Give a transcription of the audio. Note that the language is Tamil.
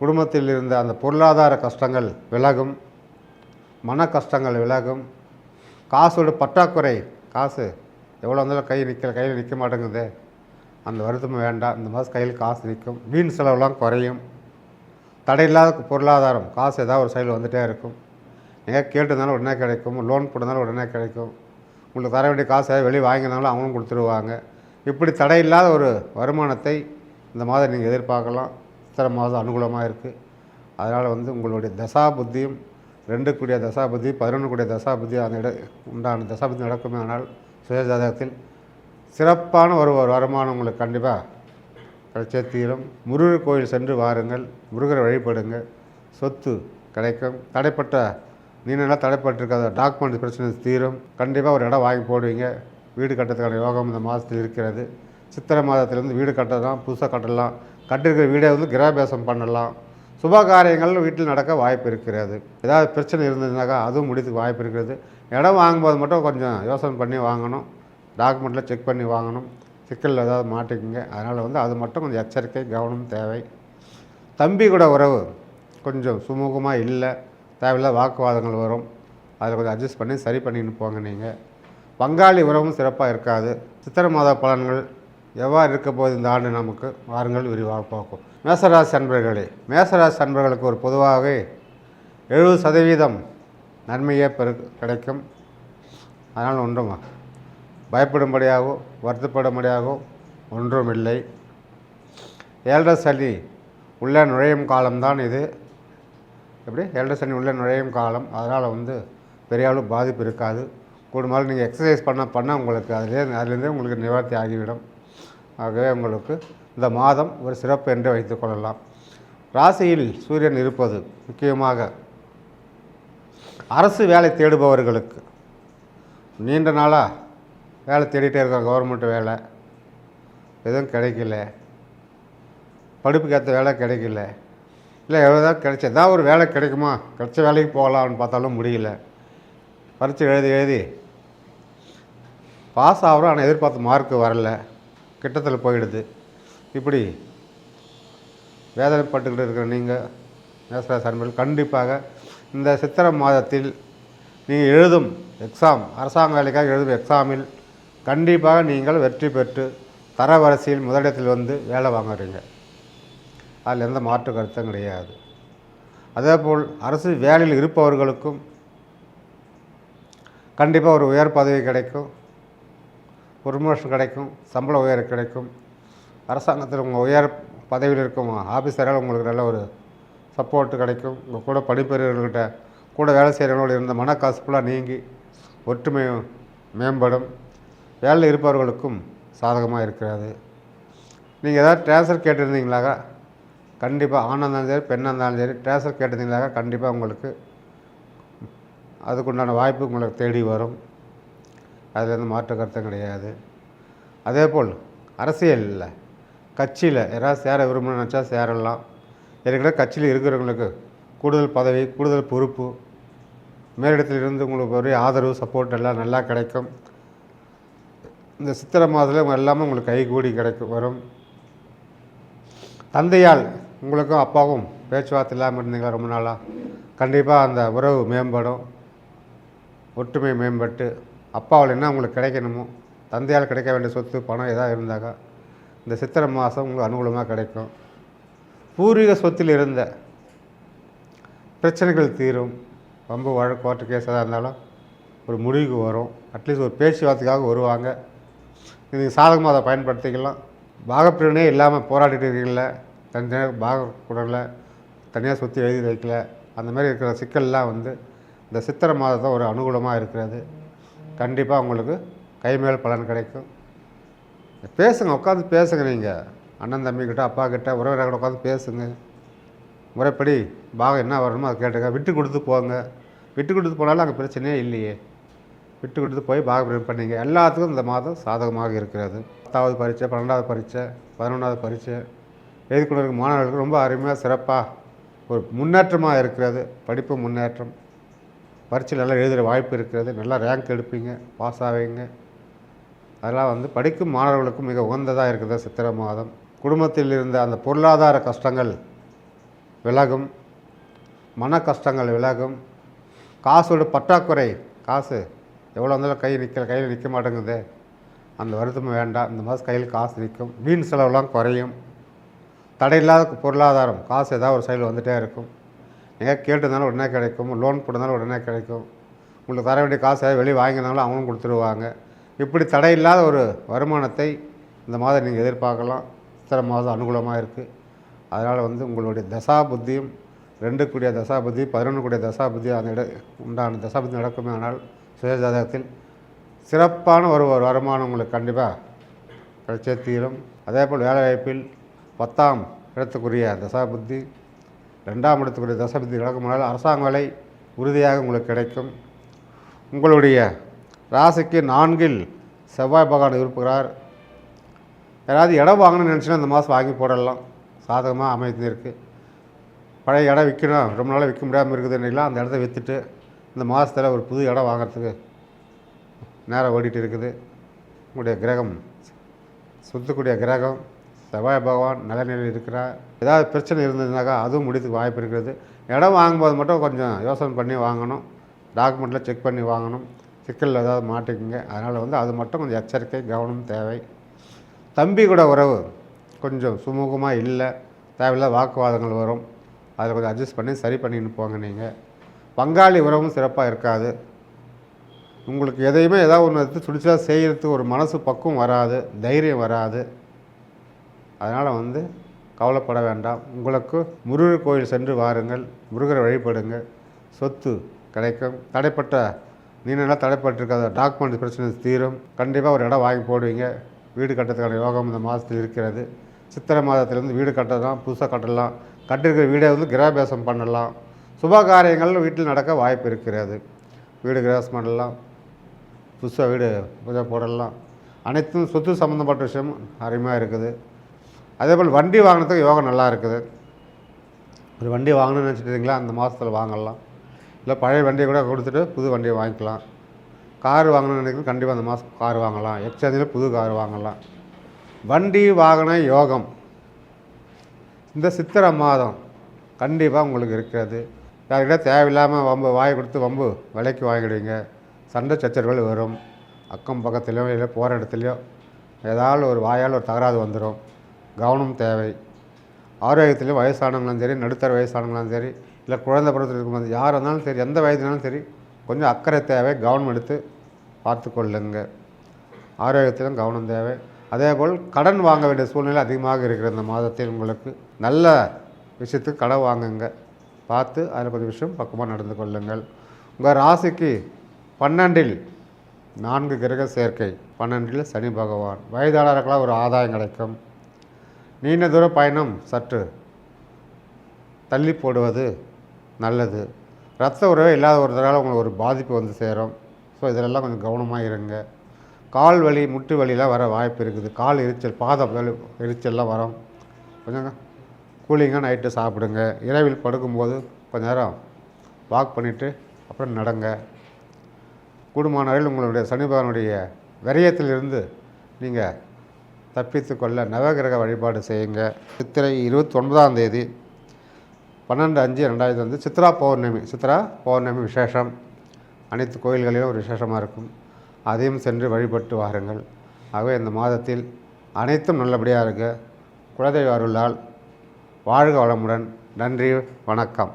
குடும்பத்தில் இருந்த அந்த பொருளாதார கஷ்டங்கள் விலகும் மன கஷ்டங்கள் விலகும். காசோட பற்றாக்குறை காசு எவ்வளோ இருந்தாலும் கை நிற்க கையில் நிற்க மாட்டேங்குது. அந்த வருத்தம் வேண்டாம் இந்த மாதம் கையில் காசு நிற்கும் வீண் செலவுலாம் குறையும். தடையில்லாத பொருளாதாரம் காசு ஏதாவது ஒரு சைடில் வந்துகிட்டே இருக்கும். நீங்கள் கேட்டிருந்தாலும் உடனே கிடைக்கும் லோன் போட்டிருந்தாலும் உடனே கிடைக்கும். உங்களுக்கு தர வேண்டிய காசை வெளியே வாங்கினாலும் அவங்களும் கொடுத்துருவாங்க. இப்படி தடையில்லாத ஒரு வருமானத்தை இந்த மாதம் நீங்கள் எதிர்பார்க்கலாம். சித்திரை மாதம் அனுகூலமாக இருக்குது. அதனால் வந்து உங்களுடைய தசா புத்தியும் ரெண்டு கூடிய தசா புத்தி பதினொன்று கூடிய தசா புத்தி அந்த இட உண்டான தசா புத்தி நடக்குமே ஆனால் சுயஜாதகத்தில் சிறப்பான ஒரு ஒரு வருமானம் உங்களுக்கு கண்டிப்பாக கிடைச்சே தீரும் முருகர் கோயில் சென்று வாருங்கள். முருகரை வழிபடுங்க சொத்து கிடைக்கும். தடைப்பட்ட நீண்டெல்லாம் தடைப்பட்டிருக்காத டாக்குமெண்ட் பிரச்சனை தீரும். கண்டிப்பாக ஒரு இடம் வாங்கி போடுவீங்க. வீடு கட்டுறதுக்கான யோகம் இந்த மாதத்தில் இருக்கிறது. சித்திரை மாதத்துலேருந்து வீடு கட்டலாம் புதுசாக கட்டலாம். கட்டிருக்கிற வீடை வந்து கிரகபேசம் பண்ணலாம். சுப காரியங்கள் வீட்டில் நடக்க வாய்ப்பு இருக்கிறது. ஏதாவது பிரச்சனை இருந்ததுனாக்கா அதுவும் முடித்துக்கு வாய்ப்பு இருக்கிறது. இடம் வாங்கும்போது மட்டும் கொஞ்சம் யோசனை பண்ணி வாங்கணும். டாக்குமெண்ட்டில் செக் பண்ணி வாங்கணும். சிக்கலில் ஏதாவது மாட்டிக்குங்க. அதனால் வந்து அது மட்டும் கொஞ்சம் எச்சரிக்கை கவனம் தேவை. தம்பி கூட உறவு கொஞ்சம் சுமூகமாக இல்லை. தேவையில்லாத வாக்குவாதங்கள் வரும். அதில் கொஞ்சம் அட்ஜஸ்ட் பண்ணி சரி பண்ணின்னு போங்க நீங்கள் பங்காளி உறவும் சிறப்பாக இருக்காது. சித்திரை மாத பலன்கள் எவ்வாறு இருக்க போகுது இந்த ஆண்டு நமக்கு? வாருங்கள் விரிவாக பார்க்கும் மேசராசி அன்பர்களே மேசராசி அன்பர்களுக்கு ஒரு பொதுவாகவே எழுபது சதவீதம் நன்மையே பெரு கிடைக்கும். அதனால் ஒன்றும் பயப்படும்படியாகவோ வருத்தப்படும்படியாகவோ ஒன்றும் இல்லை. ஏழரை சனி உள்ளே நுழையும் காலம்தான் இது. எப்படி? ஏழரை சனி உள்ளே நுழையும் காலம். அதனால் வந்து பெரிய அளவு பாதிப்பு இருக்காது. கூடுமாலும் நீங்கள் எக்ஸசைஸ் பண்ண பண்ண உங்களுக்கு அதுலேயே அதுலேருந்தே உங்களுக்கு நிவர்த்தி ஆகிவிடும். ஆகவே உங்களுக்கு இந்த மாதம் ஒரு சிறப்பு என்று வைத்துக்கொள்ளலாம் ராசியில் சூரியன் இருப்பது முக்கியமாக அரசு வேலை தேடுபவர்களுக்கு. நீண்ட நாளாக வேலை தேடிட்டே இருக்காங்க கவர்மெண்ட் வேலை. எதுவும் கிடைக்கல. படிப்புக்கு ஏற்ற வேலை கிடைக்கல. இல்லை எவ்வளோதான் கிடைச்ச ஏதாவது ஒரு வேலை கிடைக்குமா? கிடைச்ச வேலைக்கு போகலான்னு பார்த்தாலும் முடியல. பரீட்சை எழுதி எழுதி பாஸ் ஆகிறோம் ஆனால் எதிர்பார்த்த மார்க்கு வரல. கிட்டத்தில் போயிடுது. இப்படி வேதனைப்பட்டுக்கிட்டு இருக்கிற நீங்கள் மேசராசி அன்பர்கள் கண்டிப்பாக இந்த சித்திரை மாதத்தில் நீங்கள் எழுதும் எக்ஸாம் அரசாங்க வேலைக்காக எழுதும் எக்ஸாமில் கண்டிப்பாக நீங்கள் வெற்றி பெற்று தரவரிசையில் முதலிடத்தில் வந்து வேலை வாங்குறீங்க. அதில் எந்த மாற்று கருத்தும் கிடையாது. அதேபோல் அரசு வேலையில் இருப்பவர்களுக்கும் கண்டிப்பாக ஒரு உயர் பதவி கிடைக்கும். ப்ரொமோஷன் கிடைக்கும் சம்பள உயர்வு கிடைக்கும். அரசாங்கத்தில் உங்கள் உயர் பதவியில் இருக்கும் ஆஃபீஸரால் உங்களுக்கு நல்ல ஒரு சப்போர்ட்டு கிடைக்கும். உங்கள் கூட படிப்பவர்கள்கிட்ட கூட வேலை செய்கிறவங்களோட இருந்த மனக்கசப்புலாம் நீங்கி ஒற்றுமை மேம்படும். வேலையில் இருப்பவர்களுக்கும் சாதகமாக இருக்கிறது. நீங்கள் ஏதாவது ட்ரான்ஸ்ஃபர் கேட்டிருந்தீங்களாக்கா? கண்டிப்பாக ஆணாக இருந்தாலும் சரி பெண்ணாக இருந்தாலும் சரி ட்ரான்ஸ்ஃபர் கேட்டிருந்தீங்களாக கண்டிப்பாக உங்களுக்கு அதுக்குண்டான வாய்ப்பு உங்களுக்கு தேடி வரும். அதில் வந்து மாற்று கருத்தும் கிடையாது. அதே போல் அரசியலில் கட்சியில் யாராவது சேர விரும்பணும்னு நினச்சா சேரலாம். ஏற்கனவே கட்சியில் இருக்கிறவங்களுக்கு கூடுதல் பதவி கூடுதல் பொறுப்பு. மேலிடத்தில் இருந்து உங்களுக்கு ஒரு ஆதரவு சப்போர்ட் எல்லாம் நல்லா கிடைக்கும். இந்த சித்திரை மாதத்தில் எல்லாமே உங்களுக்கு கைகூடி கிடைக்கும் வரும். தந்தையால் உங்களுக்கும் அப்பாவும் பேச்சுவார்த்தை இல்லாமல் இருந்தீங்களா ரொம்ப நாளாக கண்டிப்பாக அந்த உறவு மேம்படும். ஒற்றுமை மேம்பட்டு அப்பாவில் என்ன உங்களுக்கு கிடைக்கணுமோ தந்தையால் கிடைக்க வேண்டிய சொத்து பணம் எதாவது இருந்தாக்கா இந்த சித்திரை மாதம் உங்களுக்கு அனுகூலமாக கிடைக்கும். பூர்வீக சொத்தில் இருந்த பிரச்சனைகள் தீரும். ரொம்ப வழக்கு கோர்ட்டு கேஸ் எதாக இருந்தாலும் ஒரு முடிவுக்கு வரும். அட்லீஸ்ட் ஒரு பேச்சுவார்த்தைக்காக வருவாங்க. நீங்கள் சாதகமாக அதை பயன்படுத்திக்கலாம். பாகப்பிரிவினே இல்லாமல் போராடிட்டு இருக்கீங்கள தனியாக பாக கூடல தனியாக சுற்றி எழுதி வைக்கல அந்த மாதிரி இருக்கிற சிக்கல்லாம் வந்து இந்த சித்திரை மாதத்தை ஒரு அனுகூலமாக இருக்கிறது. கண்டிப்பாக உங்களுக்கு கைமேல் பலன் கிடைக்கும். பேசுங்க உட்காந்து பேசுங்க நீங்கள் அண்ணன் தம்பிக்கிட்ட அப்பா கிட்ட உறவினர்கிட்ட உட்காந்து பேசுங்க. முறைப்படி பாகம் என்ன வரணுமோ அதை கேட்டுங்க. விட்டு கொடுத்து போங்க. விட்டு கொடுத்து போனாலும் அங்கே பிரச்சனையே இல்லையே. விட்டு கொடுத்து போய் பாகம் பண்ணீங்க. எல்லாத்துக்கும் இந்த மாதம் சாதகமாக இருக்கிறது. பத்தாவது பரீட்சை பன்னெண்டாவது பரீட்சை பதினொன்றாவது பரீட்சை. எழுதிக்கொண்டிருக்கும் மாணவர்களுக்கு ரொம்ப அருமையாக சிறப்பாக ஒரு முன்னேற்றமாக இருக்கிறது. படிப்பு முன்னேற்றம். பரீட்சையில் நல்லா எழுதுகிற வாய்ப்பு இருக்கிறது. நல்லா ரேங்க் எடுப்பீங்க பாஸ் ஆவீங்க. அதெல்லாம் வந்து படிக்கும் மாணவர்களுக்கும் மிக உகந்ததாக இருக்குது சித்திரை மாதம். குடும்பத்தில் இருந்த அந்த பொருளாதார கஷ்டங்கள் விலகும். மன கஷ்டங்கள் விலகும். காசோட பற்றாக்குறை காசு எவ்வளோ இருந்தாலும் கை நிற்க கையில் நிற்க மாட்டேங்குது. அந்த வருத்தமும் வேண்டாம். இந்த மாதம் கையில் காசு நிற்கும். வீண் செலவுலாம் குறையும். தடையில்லாத பொருளாதாரம் காசு ஏதாவது ஒரு சைடில் வந்துகிட்டே இருக்கும். ஏன் கேட்டிருந்தாலும் உடனே கிடைக்கும் லோன் போட்டிருந்தாலும் உடனே கிடைக்கும். உங்களுக்கு தர வேண்டிய காசு வெளியே வாங்கினாலும் அவங்களும் கொடுத்துருவாங்க. இப்படி தடையில்லாத ஒரு வருமானத்தை இந்த மாதம் நீங்கள் எதிர்பார்க்கலாம். இத்தனை மாதம் அனுகூலமாக இருக்குது அதனால் வந்து உங்களுடைய தசா புத்தியும் ரெண்டு கூடிய தசா புத்தி பதினொன்று கூடிய தசா புத்தி அந்த இட உண்டான தசா புத்தி நடக்குமே ஆனால் சுயஜாதகத்தில் சிறப்பான ஒரு ஒரு வருமானம் உங்களுக்கு கண்டிப்பாக கிடைச்சே தீரும். அதே போல் வேலைவாய்ப்பில் பத்தாம் இடத்துக்குரிய தசா புத்தி ரெண்டாம் இடத்துக்குரிய தசபதி புத்தி நடக்குமானால் அரசாங்க வேலை உறுதியாக உங்களுக்கு கிடைக்கும். உங்களுடைய ராசிக்கு நான்கில் செவ்வாய் பகவான் இருப்புகிறார். யாராவது இடம் வாங்கணும்னு நினச்சினா இந்த மாதம் வாங்கி போடலாம். சாதகமாக அமைந்திருக்கு. பழைய இடம் விற்கணும். ரொம்ப நாளாக விற்க முடியாமல் இருக்குதுன்னா அந்த இடத்த விற்றுட்டு இந்த மாதத்தில் ஒரு புது இடம் வாங்குறதுக்கு நேரம் ஓடிட்டு இருக்குது. உங்களுடைய கிரகம் சுத்தக்கூடிய கிரகம் செவ்வாய் பகவான் நல்ல நிலையில் இருக்கிறார். ஏதாவது பிரச்சனை இருந்ததுனாக்கா அதுவும் முடித்துக்கு வாய்ப்பு இருக்கிறது. இடம் வாங்கும்போது மட்டும் கொஞ்சம் யோசனை பண்ணி வாங்கணும். டாக்குமெண்ட்டில் செக் பண்ணி வாங்கணும். சிக்கலில் ஏதாவது மாட்டிக்குங்க. அதனால் வந்து அது மட்டும் கொஞ்சம் எச்சரிக்கை கவனம் தேவை. தம்பி கூட உறவு கொஞ்சம் சுமூகமாக இல்லை. தேவையில்லாத வாக்குவாதங்கள் வரும். அதில் கொஞ்சம் அட்ஜஸ்ட் பண்ணி சரி பண்ணின்னு போங்க நீங்கள் பங்காளி உறவும் சிறப்பாக இருக்காது. உங்களுக்கு எதையுமே ஏதாவது ஒன்று எடுத்து துடிச்சா செய்கிறதுக்கு ஒரு மனசு பக்குவம் வராது. தைரியம் வராது. அதனால் வந்து கவலைப்பட வேண்டாம். உங்களுக்கு முருகர் கோயில் சென்று வாருங்கள். முருகரை வழிபடுங்க சொத்து கிடைக்கும். தடைப்பட்ட நீனெல்லாம் தடைப்பட்டிருக்காத டாக்குமெண்ட் பிரச்சனை தீரும். கண்டிப்பாக ஒரு இடம் வாங்கி போடுவீங்க. வீடு கட்டுறதுக்கான யோகம் இந்த மாதத்தில் இருக்கிறது. சித்திரை மாதத்துலேருந்து வீடு கட்டலாம் புதுசாக கட்டலாம். கட்டிருக்கிற வீடை வந்து கிரகபேசம் பண்ணலாம். சுப காரியங்கள் வீட்டில் நடக்க வாய்ப்பு இருக்கிறது. வீடு கிரகசம் பண்ணலாம். புதுசாக வீடு பூஜை போடலாம். அனைத்தும் சொத்து சம்மந்தப்பட்ட விஷயம் அருமையாக இருக்குது. அதே போல் வண்டி வாங்கினதுக்கு யோகம் நல்லா இருக்குது. ஒரு வண்டி வாங்கணும்னு நினச்சிட்டீங்களா அந்த மாதத்தில் வாங்கலாம். இல்லை பழைய வண்டியை கூட கொடுத்துட்டு புது வண்டியை வாங்கிக்கலாம். கார் வாங்கணும்னு நினைக்கிறது கண்டிப்பாக அந்த மாதம் கார் வாங்கலாம். எக்ஸ்சேஞ்சில் புது கார் வாங்கலாம். வண்டி வாகன யோகம். இந்த சித்திரை மாதம் கண்டிப்பாக உங்களுக்கு இருக்கிறது. யார்கிட்ட தேவையில்லாமல் வம்பு வாய் கொடுத்து வம்பு விலைக்கு வாங்கிடுவீங்க சண்டை சச்சரவுகள் வரும். அக்கம் பக்கத்துலையோ இல்லை போகிற இடத்துலையோ ஏதாவது ஒரு வாயால் ஒரு தகராறு வந்துடும் கவனம் தேவை. ஆரோக்கியத்துலேயும் வயசானவங்களும் சரி நடுத்தர வயசானவங்களும் சரி இல்லை குழந்தை பருவத்தில் இருக்கும்போது யார் இருந்தாலும் சரி எந்த வயதுனாலும் சரி கொஞ்சம் அக்கறை தேவை கவனம் எடுத்து பார்த்து கொள்ளுங்க. ஆரோக்கியத்திலும் கவனம் தேவை. அதேபோல் கடன் வாங்க வேண்டிய சூழ்நிலை அதிகமாக இருக்கிற இந்த மாதத்தில் உங்களுக்கு. நல்ல விஷயத்துக்கு கடன் வாங்குங்க. பார்த்து அதில் கொஞ்சம் விஷயம் பக்குவமாக நடந்து கொள்ளுங்கள். உங்கள் ராசிக்கு பன்னெண்டில் நான்கு கிரக சேர்க்கை. பன்னெண்டில் சனி பகவான். வயதாளர்களாக ஒரு ஆதாயம் கிடைக்கும். நீண்ட தூர பயணம் சற்று தள்ளி போடுவது நல்லது. ரத்த உறவே இல்லாத ஒருத்தரால் உங்களுக்கு ஒரு பாதிப்பு வந்து சேரும். ஸோ இதிலெல்லாம் கொஞ்சம் கவனமாக இருங்க. கால் வலி முட்டு வலிலாம் வர வாய்ப்பு இருக்குது. கால் எரிச்சல் பாத வலி எரிச்சல்லாம் வரும். கொஞ்சம் கூலிங்காக நைட்டு சாப்பிடுங்க. இரவில் படுக்கும்போது கொஞ்ச நேரம் வாக் பண்ணிவிட்டு அப்புறம் நடங்க. கூடுமானவரையில் உங்களுடைய சனிபகனுடைய விரயத்திலிருந்து நீங்கள் தப்பித்து கொள்ள நவகிரக வழிபாடு செய்யுங்க. சித்திரை இருபத்தி ஒன்பதாம் தேதி பன்னெண்டு அஞ்சு ரெண்டாயிரத்தி வந்து சித்ரா பௌர்ணமி. சித்ரா பௌர்ணமி விசேஷம். அனைத்து கோயில்களிலும் ஒரு விசேஷமாக இருக்கும். அதையும் சென்று வழிபட்டு வாருங்கள். ஆகவே இந்த மாதத்தில் அனைத்தும் நல்லபடியாக இருக்க குலதெய்வ அருளால் வாழ்க வளமுடன். நன்றி வணக்கம்.